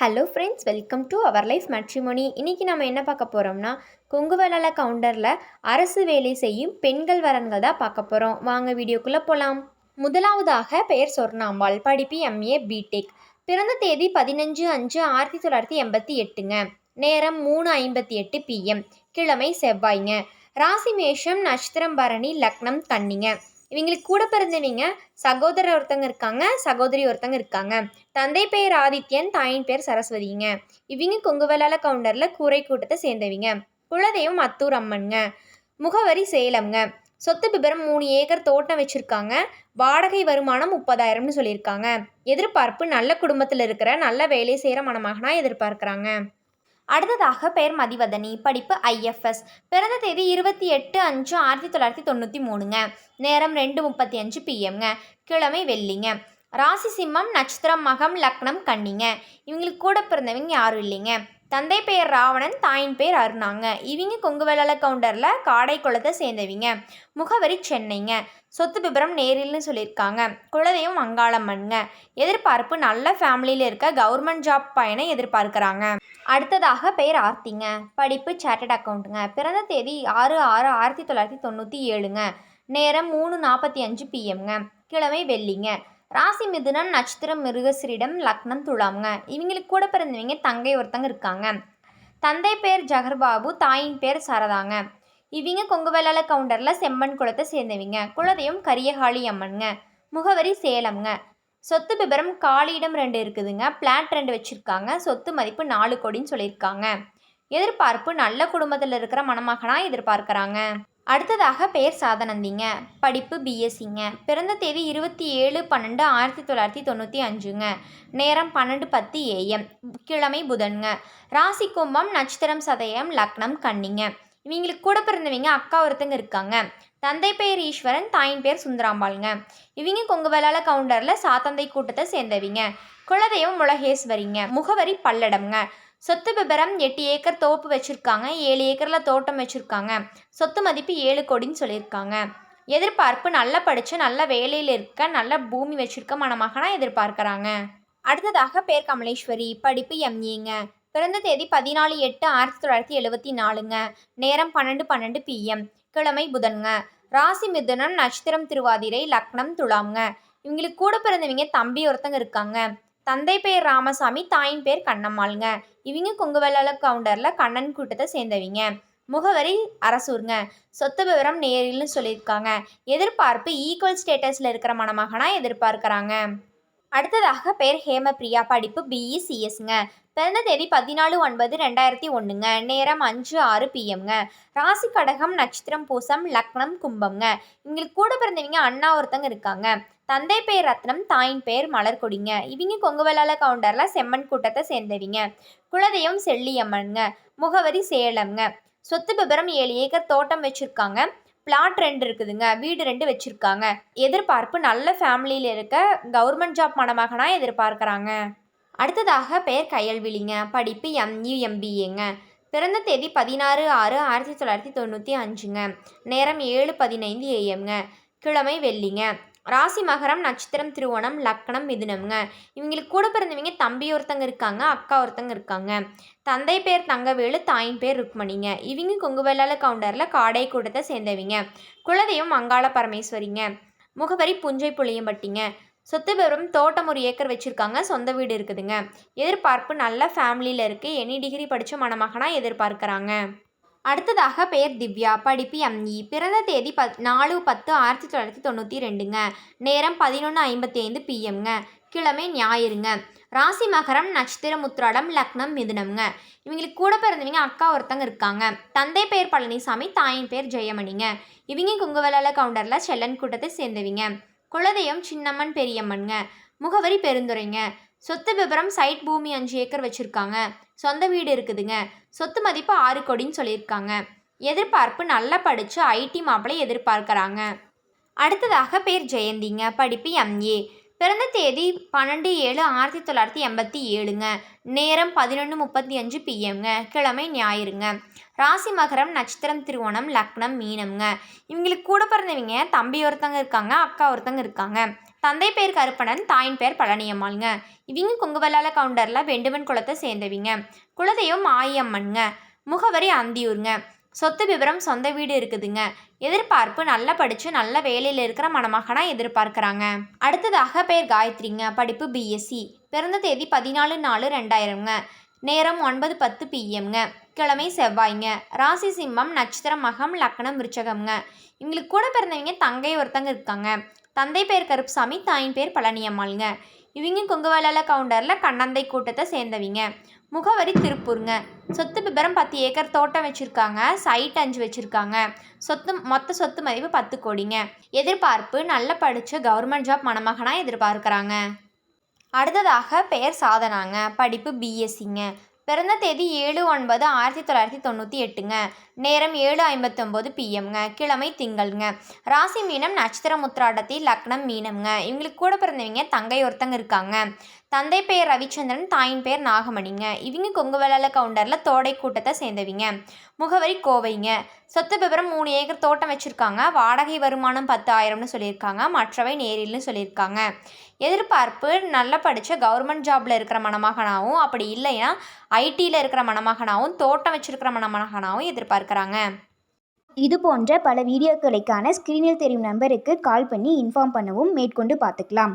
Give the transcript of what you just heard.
Hello friends welcome to our life matrimony இன்றைக்கி நம்ம என்ன பார்க்க போகிறோம்னா கொங்குவலால கவுண்டரில் அரசு வேலை செய்யும் பெண்கள் வரன்கள் தான் பார்க்க போகிறோம் வாங்க வீடியோக்குள்ளே போகலாம் முதலாவதாக பெயர் சொர்ணாம்பாள். படிப்பு எம்ஏ பிடெக் பிறந்த தேதி பதினஞ்சு அஞ்சு ஆயிரத்தி தொள்ளாயிரத்தி எண்பத்தி எட்டுங்க. நேரம் மூணு ஐம்பத்தி எட்டு பிஎம் கிழமை செவ்வாய்ங்க. ராசி மேஷம் நட்சத்திரம் பரணி லக்னம் கன்னிங்க. இவங்களுக்கு கூட பிறந்தவங்க சகோதரர் ஒருத்தங்க இருக்காங்க சகோதரி ஒருத்தங்க இருக்காங்க. தந்தை பெயர் ஆதித்யன் தாயின் பேர் சரஸ்வதிங்க. இவங்க கொங்குவலால கவுண்டரில் கூரை கூட்டத்தை சேர்ந்தவங்க. குலதெய்வம் அத்தூர் அம்மனுங்க. முகவரி சேலம்ங்க. சொத்து விபரம் மூணு ஏக்கர் தோட்டம் வச்சுருக்காங்க. வாடகை வருமானம் முப்பதாயிரம்னு சொல்லியிருக்காங்க. எதிர்பார்ப்பு நல்ல குடும்பத்தில் இருக்கிற நல்ல வேலை செய்கிற மணமகனாக எதிர்பார்க்குறாங்க. அடுத்ததாக பெயர் மதிவதனி படிப்பு ஐஎஃப்எஸ் பிறந்த தேதி இருபத்தி எட்டு அஞ்சு ஆயிரத்தி தொள்ளாயிரத்தி தொண்ணூற்றி மூணுங்க. நேரம் ரெண்டு முப்பத்தி அஞ்சு பிஎம்ங்க கிழமை வெள்ளிங்க. ராசி சிம்மம் நட்சத்திரம் மகம் லக்னம் கன்னிங்க. இவங்களுக்கு கூட பிறந்தவங்க யாரும் இல்லைங்க. தந்தை பெயர் ராவணன் தாயின் பேர் அருணாங்க. இவங்க கொங்குவெளால கவுண்டரில் காடை குளத்தை சேர்ந்தவங்க. முகவரி சென்னைங்க. சொத்து விபரம் நேரில்னு சொல்லியிருக்காங்க. குலதெய்வம் அங்காளம்மனுங்க எதிர்பார்ப்பு நல்ல ஃபேமிலியில் இருக்க கவர்மெண்ட் ஜாப் பயனை எதிர்பார்க்குறாங்க. அடுத்ததாக பெயர் ஆர்த்திங்க. படிப்பு சார்ட்டட் அக்கௌண்ட்டுங்க பிறந்த தேதி ஆறு ஆறு ஆயிரத்தி தொள்ளாயிரத்தி தொண்ணூற்றி ஏழுங்க. நேரம் மூணு நாற்பத்தி அஞ்சு பிஎம்ங்க கிழமை வெள்ளிங்க. ராசி மிதுனம் நட்சத்திரம் மிருகசிரிடம் லக்னம் துலாம்ங்க இவங்களுக்கு கூட பிறந்தவங்க தங்கை ஒருத்தங்க இருக்காங்க. தந்தை பேர் ஜகர்பாபு தாயின் பேர் சரதாங்க. இவங்க கொங்குவெளால கவுண்டரில் செம்மன் குளத்தை சேர்ந்தவங்க. குலதெய்வம் கரியகாளி அம்மனுங்க. முகவரி சேலம்ங்க. சொத்து விபரம் காலியிடம் ரெண்டு இருக்குதுங்க. பிளாட் ரெண்டு வச்சுருக்காங்க. சொத்து மதிப்பு நாலு கோடின்னு சொல்லியிருக்காங்க. எதிர்பார்ப்பு நல்ல குடும்பத்தில் இருக்கிற மணமகனாக எதிர்பார்க்குறாங்க. அடுத்ததாக பெயர் சாதனந்திங்க. படிப்பு பிஎஸ்சிங்க பிறந்த தேதி இருபத்தி ஏழு பன்னெண்டு ஆயிரத்தி தொள்ளாயிரத்தி தொண்ணூற்றி அஞ்சுங்க. நேரம் பன்னெண்டு பத்து ஏஎம் கிழமை புதன்ங்க. ராசி கும்பம் நட்சத்திரம் சதயம் லக்னம் கன்னிங்க. இவங்களுக்கு கூட பிறந்தவங்க அக்கா ஒருத்தங்க இருக்காங்க. தந்தை பெயர் ஈஸ்வரன் தாயின் பேர் சுந்தராம்பாளுங்க. இவங்க கொங்குவலால கவுண்டரில் சாத்தந்தை கூட்டத்தை சேர்ந்தவிங்க. குலதெய்வம் உலகேஸ்வரிங்க முகவரி பல்லடம்ங்க. சொத்து விபரம் எட்டு ஏக்கர் தோப்பு வச்சுருக்காங்க ஏழு ஏக்கரில் தோட்டம் வச்சுருக்காங்க. சொத்து மதிப்பு ஏழு கோடின்னு சொல்லியிருக்காங்க. எதிர்பார்ப்பு நல்லா படித்து நல்ல வேலையில் இருக்க நல்ல பூமி வச்சுருக்க மணமகனாக எதிர்பார்க்குறாங்க. அடுத்ததாக பேர் கமலேஸ்வரி. படிப்பு எம்ஏங்க பிறந்த தேதி பதினாலு எட்டு ஆயிரத்தி தொள்ளாயிரத்தி எழுபத்தி நாலுங்க. நேரம் பன்னெண்டு பன்னெண்டு பிஎம் கிழமை புதன்ங்க. ராசி மிதுனம் நட்சத்திரம் திருவாதிரை லக்னம் துலாம்ங்க இவங்களுக்கு கூட பிறந்தவங்க தம்பி ஒருத்தங்க இருக்காங்க. தந்தை பேர் ராமசாமி தாயின் பேர் கண்ணம்மாளுங்க. இவங்க கொங்குவெல்லால கவுண்டரில் கண்ணன் கூட்டத்தை சேர்ந்தவங்க. முகவரி அரசூருங்க. சொத்து விவரம் நேரில்னு சொல்லியிருக்காங்க. எதிர்பார்ப்பு ஈக்குவல் ஸ்டேட்டஸில் இருக்கிற மணமகனாக எதிர்பார்க்குறாங்க. அடுத்ததாக பேர் ஹேமபிரியா படிப்பு பிஇ சிஎஸ்ங்க பிறந்த தேதி பதினாலு ஒன்பது ரெண்டாயிரத்தி ஒன்றுங்க நேரம் அஞ்சு ஆறு பிஎம்ங்க ராசி கடகம் நட்சத்திரம் பூசம் லக்னம் கும்பம்ங்க இவங்களுக்கு கூட பிறந்தவங்க அண்ணா ஒருத்தங்க இருக்காங்க. தந்தை பேர் ரத்னம் தாயின் பேர் மலர்கொடிங்க. இவங்க கொங்குவலால கவுண்டரில் செம்மன் கூட்டத்தை சேர்ந்தவிங்க. குலதெய்வம் செல்லியம்மனுங்க முகவரி சேலம்ங்க சொத்து விபரம் ஏழு ஏக்கர் தோட்டம் வச்சுருக்காங்க. பிளாட் ரெண்டு இருக்குதுங்க. வீடு ரெண்டு வச்சுருக்காங்க. எதிர்பார்ப்பு நல்ல ஃபேமிலியில் இருக்க கவர்மெண்ட் ஜாப் மணமகனாக எதிர்பார்க்குறாங்க. அடுத்ததாக பெயர் கையல்விழிங்க. படிப்பு எம்யூஎம்பிஏங்க பிறந்த தேதி பதினாறு ஆறு ஆயிரத்தி தொள்ளாயிரத்தி தொண்ணூற்றி அஞ்சுங்க. நேரம் ஏழு பதினைந்து ஏஎம்ங்க கிழமை வெள்ளிங்க. ராசி மகரம் நட்சத்திரம் திருவோணம் லக்கணம் மிதுனம்ங்க. இவங்களுக்கு கூட பிறந்தவங்க தம்பி ஒருத்தங்க இருக்காங்க அக்கா ஒருத்தங்க இருக்காங்க. தந்தை பேர் தங்கவேலு தாயின் பேர் ருக்மணிங்க. இவங்க கொங்குவெல்லால கவுண்டரில் காடை கூட்டத்தை சேர்ந்தவங்க. குலதெய்வம் அங்காள பரமேஸ்வரிங்க. முகவரி புஞ்சை புளியம்பட்டிங்க. சொத்து பெறும் தோட்டம் ஒரு ஏக்கர் வச்சுருக்காங்க சொந்த வீடு இருக்குதுங்க. எதிர்பார்ப்பு நல்ல ஃபேமிலியில் இருக்குது எனி டிகிரி படித்த மணமகனாக எதிர்பார்க்குறாங்க. அடுத்ததாக பெயர் திவ்யா. படிப்பு எம்இ பிறந்த தேதி பத் நாலு பத்து ஆயிரத்தி தொள்ளாயிரத்தி தொண்ணூற்றி ரெண்டுங்க. நேரம் பதினொன்று ஐம்பத்தி ஐந்து பிஎம்ங்க கிழமை ஞாயிறுங்க. ராசி மகரம் நட்சத்திரம் உத்திராடம் லக்னம் மிதுனம்ங்க. இவங்களுக்கு கூட பிறந்தவங்க அக்கா ஒருத்தங்க இருக்காங்க. தந்தை பெயர் பழனிசாமி தாயின் பேர் ஜெயமணிங்க. இவங்க குங்குவலால கவுண்டரில் செல்லன் கூட்டத்தை சேர்ந்தவிங்க. குலதெய்வம் சின்னம்மன் பெரியம்மனுங்க. முகவரி பெருந்துரைங்க சொத்து விபரம் சைட் பூமி அஞ்சு ஏக்கர் வச்சுருக்காங்க. சொந்த வீடு இருக்குதுங்க. சொத்து மதிப்பு ஆறு கோடின்னு சொல்லியிருக்காங்க. எதிர்பார்ப்பு நல்லா படித்து ஐடி மாப்பிள்ளை எதிர்பார்க்குறாங்க. அடுத்ததாக பேர் ஜெயந்திங்க. படிப்பு எம்ஏ பிறந்த தேதி பன்னெண்டு ஏழு ஆயிரத்தி தொள்ளாயிரத்தி எண்பத்தி ஏழுங்க. நேரம் பதினொன்று முப்பத்தி அஞ்சு பிஎம்ங்க கிழமை ஞாயிறுங்க. ராசி மகரம் நட்சத்திரம் திருவோணம் லக்னம் மீனம்ங்க. இவங்களுக்கு கூட பிறந்தவங்க தம்பி ஒருத்தங்க இருக்காங்க அக்கா ஒருத்தங்க இருக்காங்க. தந்தை பேர் கருப்பணன் தாயின் பேர் பழனியம்மாளுங்க. இவங்க கொங்குவலால கவுண்டரில் வெண்டுவன் குளத்தை சேர்ந்தவிங்க. குலதெய்வம் ஆயம்மனுங்க முகவரி அந்தியூருங்க. சொத்து விவரம் சொந்த வீடு இருக்குதுங்க. எதிர்பார்ப்பு நல்லா படித்து நல்ல வேலையில் இருக்கிற மணமகனாக எதிர்பார்க்குறாங்க. அடுத்ததாக பேர் காயத்ரிங்க. படிப்பு பிஎஸ்சி பிறந்த தேதி பதினாலு நாலு ரெண்டாயிரங்க நேரம் ஒன்பது பத்து பிஎம்ங்க கிழமை செவ்வாய்ங்க. ராசி சிம்மம் நட்சத்திரம் மகம் லக்னம் விருச்சகம்ங்க. இவங்களுக்கு கூட பிறந்தவங்க தங்கை ஒருத்தங்க இருக்காங்க. தந்தை பேர் கருப்புசாமி தாயின் பேர் பழனியம்மாளுங்க. இவங்க கொங்குவலால கவுண்டரில் கண்ணந்தை கூட்டத்தை சேர்ந்தவிங்க. முகவரி திருப்பூருங்க. சொத்து விபரம் பத்து ஏக்கர் தோட்டம் வச்சுருக்காங்க. சைட் அஞ்சு வச்சுருக்காங்க. சொத்து மொத்த சொத்து மதிப்பு பத்து கோடிங்க. எதிர்பார்ப்பு நல்ல படித்த கவர்மெண்ட் ஜாப் மணமகனாக எதிர்பார்க்குறாங்க. அடுத்ததாக பெயர் சாதனாங்க. படிப்பு பிஎஸ்சிங்க பிறந்த தேதி ஏழு ஒன்பது ஆயிரத்தி தொள்ளாயிரத்தி தொண்ணூற்றி எட்டுங்க. நேரம் ஏழு ஐம்பத்தொம்போது பிஎம்ங்க கிழமை திங்கள்ங்க. ராசி மீனம் நட்சத்திர முத்திராடத்தி லக்னம் மீனம்ங்க. இவங்களுக்கு கூட பிறந்தவங்க தங்கை ஒருத்தங்க இருக்காங்க. தந்தை பெயர் ரவிச்சந்திரன் தாயின் பெயர் நாகமணிங்க. இவங்க கொங்குவலால கவுண்டரில் தோடை கூட்டத்தை சேர்ந்தவிங்க. முகவரி கோவைங்க. சொத்து விவரம் மூணு ஏக்கர் தோட்டம் வச்சுருக்காங்க. வாடகை வருமானம் பத்து ஆயிரம்னு சொல்லியிருக்காங்க. மற்றவை நேரில்னு சொல்லியிருக்காங்க. எதிர்பார்ப்பு நல்லா படித்த கவர்மெண்ட் ஜாபில் இருக்கிற மணமகனாகவும் அப்படி இல்லைன்னா ஐடியில் இருக்கிற மணமகனாகவும் தோட்டம் வச்சுருக்கிற மணமகனாகவும் எதிர்பார்க்குறாங்க. இது போன்ற பல வீடியோக்களுக்கான ஸ்க்ரீனில் தெரியும் நம்பருக்கு கால் பண்ணி இன்ஃபார்ம் பண்ணவும் மேற்கொண்டு பார்த்துக்கலாம்.